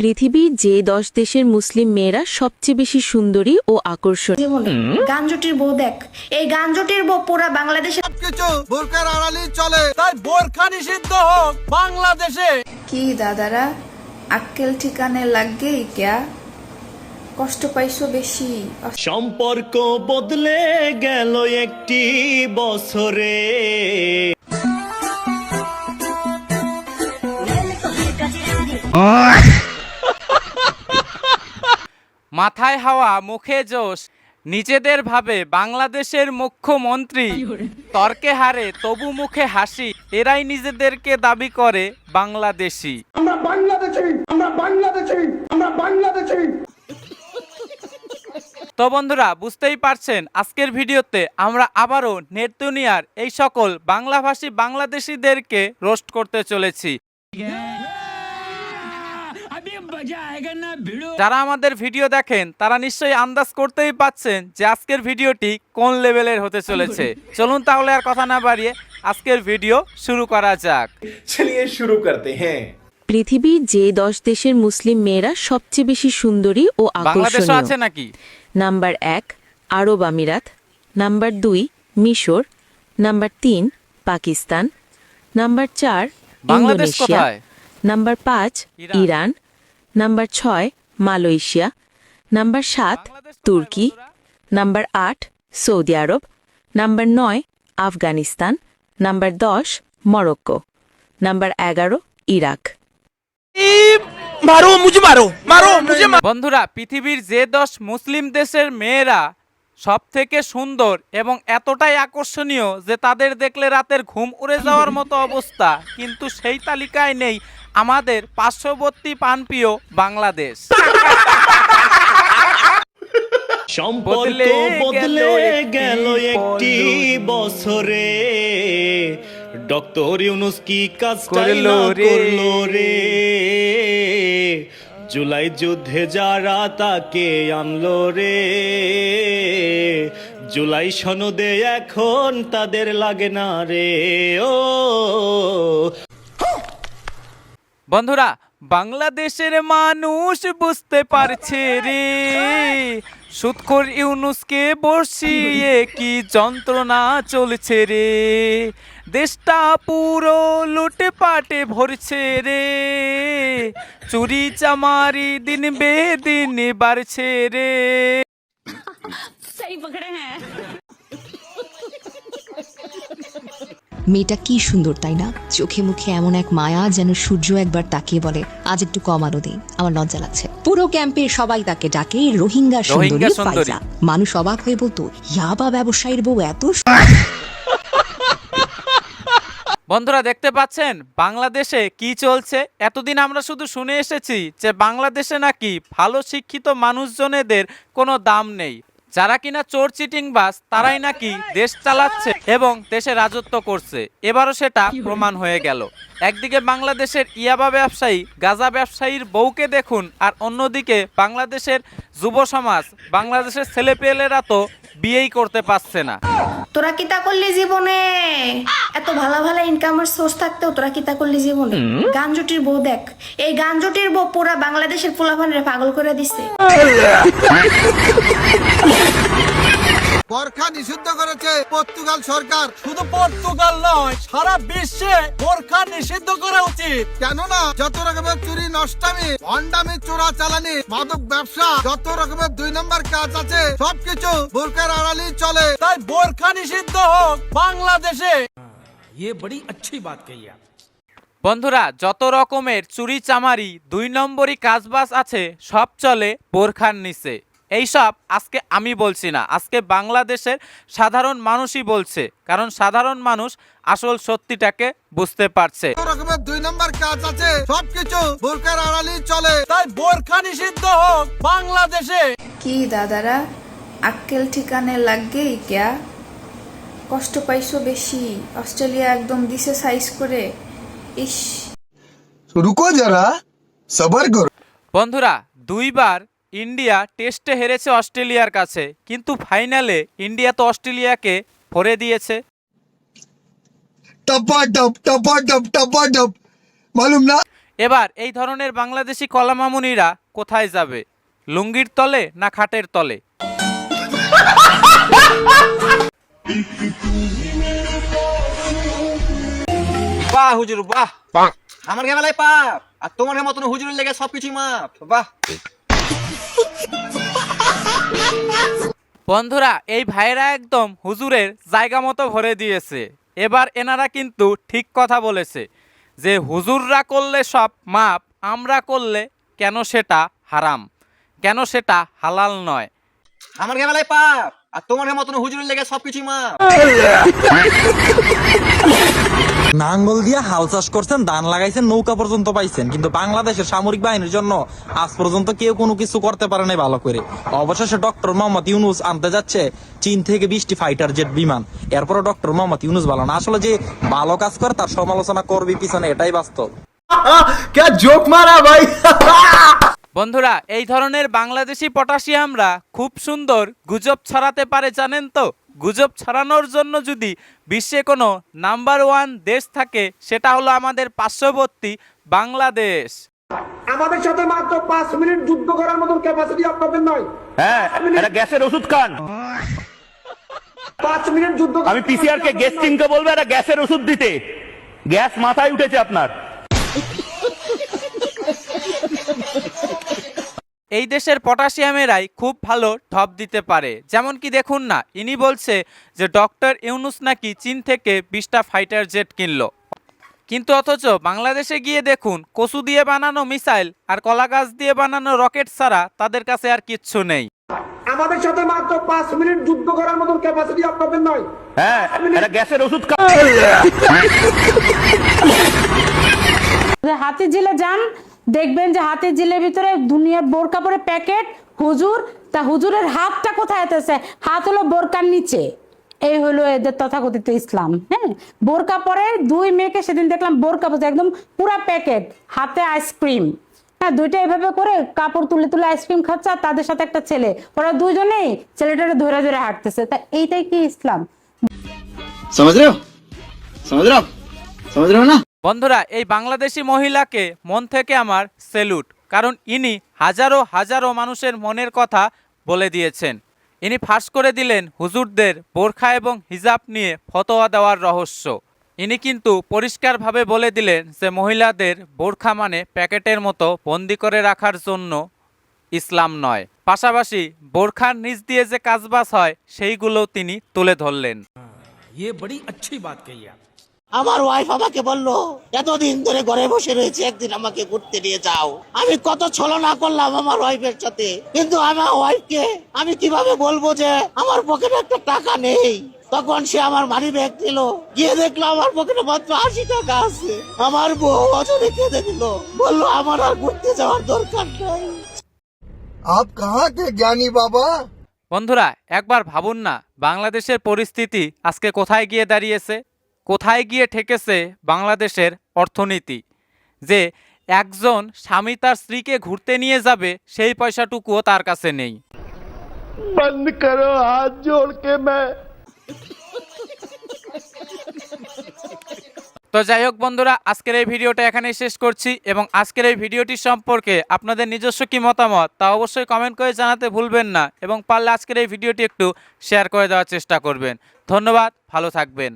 পৃথিবীর যে দশ দেশের মুসলিম মেয়েরা সবচেয়ে বেশি সুন্দরী ও আকর্ষণীয়। গাঞ্জটির বউ দেখ এই গাঞ্জটির বউ পুরা বাংলাদেশে কিছু বোরকার আড়ালি চলে তাই বোরখা নিষিদ্ধ হোক বাংলাদেশে। কি দাদারা আক্কেল ঠিকানে লাগগেই ক্যা? কষ্ট পাইছো বেশি। সম্পর্ক বদলে গেল একটি বছরে। মাথায় হাওয়া মুখে জোশ। নিজেদের ভাবে বাংলাদেশের মুখ্যমন্ত্রী। তর্কে হারে তবু মুখে হাসি। এরাই নিজেদেরকে দাবি করে বাংলাদেশি। আমরা বাংলাদেশি আমরা বাংলাদেশি আমরা বাংলাদেশি। তো বন্ধুরা বুঝতেই পারছেন আজকের ভিডিওতে আমরা আবারও নেট দুনিয়ার এই সকল বাংলাভাষী বাংলাদেশিদেরকে রোস্ট করতে চলেছি। যারা আমাদের ভিডিও দেখেন তারা নিশ্চয়ই আন্দাজ করতেই পাচ্ছেন যে আজকের ভিডিওটি কোন লেভেলের হতে চলেছে। চলুন তাহলে আর কথা না বাড়িয়ে আজকের ভিডিও শুরু করা যাক। চলিয়ে শুরু করতে হ্যাঁ। পৃথিবীর যে দশ দেশের মুসলিম মেয়েরা সবচেয়ে বেশি সুন্দরী ও আকর্ষণীয়। আছে নাকি? নাম্বার এক আরব আমিরাত। নাম্বার দুই মিশর। নাম্বার তিন পাকিস্তান। নাম্বার চার ইন্দোনেশিয়া। নাম্বার পাঁচ ইরান। নাম্বার ছয় মালয়েশিয়া। নাম্বার সাত তুর্কি। নাম্বার আট সৌদি আরব। নাম্বার নয় আফগানিস্তান। নাম্বার দশ মরক্কো। নাম্বার এগারো ইরাক। মারো মুঝে মারো মারো মুঝে বন্ধুরা পৃথিবীর যে দশ মুসলিম দেশের মেয়েরা সব থেকে সুন্দর এবং এতটাই আকর্ষণীয় যে তাদের দেখলে রাতের ঘুম উড়ে যাওয়ার মতো অবস্থা কিন্তু সেই তালিকায় নেই আমাদের পার্শ্ববর্তী পানপ্রিয় বাংলাদেশ। সম্পর্ক বদলে গেল একটি বছরে। ডক্টর ইউনুস কি রে। করল রে? জুলাই যুদ্ধে যারা তাকে আনলো রে? জুলাই সনদে এখন তাদের লাগে না রে? ও বন্ধুরা, বাংলাদেশের মানুষ বুঝতে পারছে রে। সুৎখর ইউনুসকে বসিয়ে কি যন্ত্রণা চলছে রে। দেশটা পুরো লুটে পাটে ভরছে রে। চুরি চামারি দিন বে দিন বাড়ছে রে। মেয়েটা কি সুন্দর তাই না? চোখে মুখে এমন এক মায়া যেন সূর্য একবার তাকিয়ে বলে আজ একটু কম আলো দিই আমার লজ্জা লাগছে। পুরো ক্যাম্পে সবাই তাকে ডাকে রোহিঙ্গা সুন্দরী। ফাইজা মানুষ অবাক হয়ে বলতো ইয়াবা ব্যবসায়ীর বউ এত বন্ধুরা দেখতে পাচ্ছেন? বাংলাদেশে কি চলছে? এতদিন আমরা শুধু শুনে এসেছি যে বাংলাদেশে নাকি ভালো শিক্ষিত মানুষজনেদের কোনো দাম নেই। যারা কিনা চোর চিটিং বাস তারাই নাকি দেশ চালাচ্ছে এবং দেশে রাজত্ব করছে। এবারও সেটা প্রমাণ হয়ে গেল। একদিকে বাংলাদেশের ইয়াবা ব্যবসায়ী গাজা ব্যবসায়ীর বউকে দেখুন আর অন্যদিকে বাংলাদেশের যুব সমাজ বাংলাদেশের ছেলেপেলেরা তো বিয়েই করতে পারছে না। তোরা কিতা করলি জীবনে? এত ভালো ভালো ইনকামের সোর্স থাকতেও তোরা কিতা করলি জীবনে? গাঞ্জটির বউ দেখ এই গাঞ্জটির বউ পুরা বাংলাদেশের পোলাপানরে পাগল করে দিছে। বোরখা নিষিদ্ধ করেছে পর্তুগাল সরকার। শুধু পর্তুগাল নয় সারা বিশ্বে বোরখা নিষিদ্ধ করা উচিত। কেননা যত রকমের চুরি নষ্টামি ভন্ডামি চোরা চালানি মাদক ব্যবসা যত রকমের দুই নম্বর কাজ আছে সবকিছু বোরকার আড়ালি চলে। তাই বোরখা নিষিদ্ধ হোক বাংলাদেশে। বন্ধুরা যত রকমের চুরি চামারি দুই নম্বরই কাজবাজ আছে সব চলে বোরখার নিচে। এইসব আজকে আমি বলছি না। আজকে বাংলাদেশের সাধারণ মানুষই বলছে কারণ সাধারণ মানুষ আসল সত্যিটাকে বুঝতে পারছে। রকমের দুই নাম্বার কাজ আছে সবকিছু বোরকার আড়ালি চলে। তাই বোরখা নিষিদ্ধ হোক বাংলাদেশে। কি দাদারা আক্কেল ঠিকানে লাগবে কষ্ট পাইছো বেশি অস্ট্রেলিয়া একদম দিছে সাইজ করে। ইস। রুকো যারা সবার বন্ধুরা দুইবার ইন্ডিয়া টেস্টে হেরেছে অস্ট্রেলিয়ার কাছে কিন্তু ফাইনালে ইন্ডিয়া তো অস্ট্রেলিয়াকে ভরে দিয়েছে। এবার এই ধরনের বাংলাদেশি কলামামুনিরা কোথায় যাবে? লুঙ্গির তলে না খাটের তলে? বাহ হুজুর বাহ। আমার গেমেলায় পাপ আর তোমার মতন হুজুরের লেগে সবকিছু মাপ বাহ। বন্ধুরা, এই ভাইরা একদম হুজুরের জায়গা মতো ভরে দিয়েছে। এবার এনারা কিন্তু ঠিক কথা বলেছে যে হুজুররা করলে সব মাপ, আমরা করলে কেন সেটা হারাম, কেন সেটা হালাল নয়। আমার গেমেলায় পাপ। আর তোমার মতন হুজুরের লেগে সবকিছুই মাপ নাঙ্গল দিয়ে হাল চাষ করছেন ধান লাগাইছেন নৌকা পর্যন্ত পাইছেন কিন্তু বাংলাদেশের সামরিক বাহিনীর জন্য আজ পর্যন্ত কেউ কোনো কিছু করতে পারে নাই ভালো করে অবশেষে ডক্টর মোহাম্মদ ইউনুস আনতে যাচ্ছে চীন থেকে বিশটি ফাইটার জেট বিমান এরপরে ডক্টর মোহাম্মদ ইউনুস ভালো না আসলে যে ভালো কাজ করে তার সমালোচনা করবি পিছনে এটাই বাস্তব क्या जोक मारा भाई বন্ধুরা এই ধরনের বাংলাদেশি পটাশিয়ামরা খুব সুন্দর গুজব ছড়াতে পারে জানেন তো? গুজব ছড়ানোর জন্য যদি বিশ্বে কোনো নাম্বার ওয়ান দেশ থাকে সেটা হলো আমাদের পার্শ্ববর্তী বাংলাদেশ। আমাদের সাথে মাত্র পাঁচ মিনিট যুদ্ধ করার মতন ক্যাপাসিটি আপনাদের নয়। হ্যাঁ এটা গ্যাসের ওষুধ খান। পাঁচ মিনিট যুদ্ধ আমি পিসিআর কে গ্যাস কিনতে বলব একটা গ্যাসের ওষুধ দিতে। গ্যাস মাথায় উঠেছে আপনার। এই দেশের পটাশিয়ামেরাই খুব ভালো ঠপ দিতে পারে। যেমন কি দেখুন না ইনি বলছে যে ডক্টর ইউনুস নাকি চীন থেকে বিশটা ফাইটার জেট কিনলো। কিন্তু অথচ বাংলাদেশে গিয়ে দেখুন কচু দিয়ে বানানো মিসাইল আর কলা গাছ দিয়ে বানানো রকেট ছাড়া তাদের কাছে আর কিচ্ছু নেই। আমাদের সাথে মাত্র পাঁচ মিনিট যুদ্ধ করার মতন ক্যাপাসিটি আপনাদের নয়। হ্যাঁ এটা গ্যাসের ওষুধ যে হাতির যান দেখবেন যে হাতের জেলের ভিতরে দুনিয়া বোর কাপড়ের প্যাকেট, হুজুর, তা হুজুরের হাতটা কোথায় এতেছে হাত হলো বোরকার নিচে। এই হলো এদের তথাকথিত ইসলাম হ্যাঁ? বোরকা পরে দুই মেয়েকে সেদিন দেখলাম বোরকা পরে একদম পুরা প্যাকেট, হাতে আইসক্রিম। হ্যাঁ দুইটা এভাবে করে কাপড় তুলে তুলে আইসক্রিম খাচ্ছে আর তাদের সাথে একটা ছেলে। ওরা দুজনেই ছেলেটারে ধরে ধরে হাঁটতেছে। তা এইটাই কি ইসলাম? সমাজ রেও সমাজ সমাজ না? বন্ধুরা, এই বাংলাদেশি মহিলাকে মন থেকে আমার সেলুট, কারণ ইনি হাজারো হাজারো মানুষের মনের কথা বলে দিয়েছেন। ইনি ফাঁস করে দিলেন হুজুরদের বোরখা এবং হিজাব নিয়ে ফতোয়া দেওয়ার রহস্য। ইনি কিন্তু পরিষ্কারভাবে বলে দিলেন যে মহিলাদের বোরখা মানে প্যাকেটের মতো বন্দি করে রাখার জন্য ইসলাম নয়। পাশাপাশি বোরখার নিচ দিয়ে যে কাজবাজ হয়, সেইগুলো তিনি তুলে ধরলেন। আমার ওয়াইফ আমাকে বলল এতদিন ধরে ঘরে বসে রয়েছে একদিন আমাকে ঘুরতে নিয়ে যাও। আমি কত ছলনা করলাম আমার ওয়াইফের সাথে কিন্তু আমার ওয়াইফকে আমি কীভাবে বলব যে আমার পকেটে একটা টাকা নেই? তখন সে আমার মানি ব্যাগ দিল গিয়ে দেখল আমার পকেটে মাত্র আশি টাকা আছে। আমার বউ অজরে কেঁদে দিল বলল আমার আর ঘুরতে যাওয়ার দরকার নাই। আপ কাহা কে জ্ঞানী বাবা? বন্ধুরা একবার ভাবুন না বাংলাদেশের পরিস্থিতি আজকে কোথায় গিয়ে দাঁড়িয়েছে। কোথায় গিয়ে ঠেকেছে বাংলাদেশের অর্থনীতি? যে একজন স্বামী তার স্ত্রীকে ঘুরতে নিয়ে যাবে সেই পয়সাটুকুও তার কাছে নেই। তো যাই হোক বন্ধুরা আজকের এই ভিডিওটা এখানেই শেষ করছি এবং আজকের এই ভিডিওটি সম্পর্কে আপনাদের নিজস্ব কি মতামত তা অবশ্যই কমেন্ট করে জানাতে ভুলবেন না এবং পারলে আজকের এই ভিডিওটি একটু শেয়ার করে দেওয়ার চেষ্টা করবেন। ধন্যবাদ ভালো থাকবেন।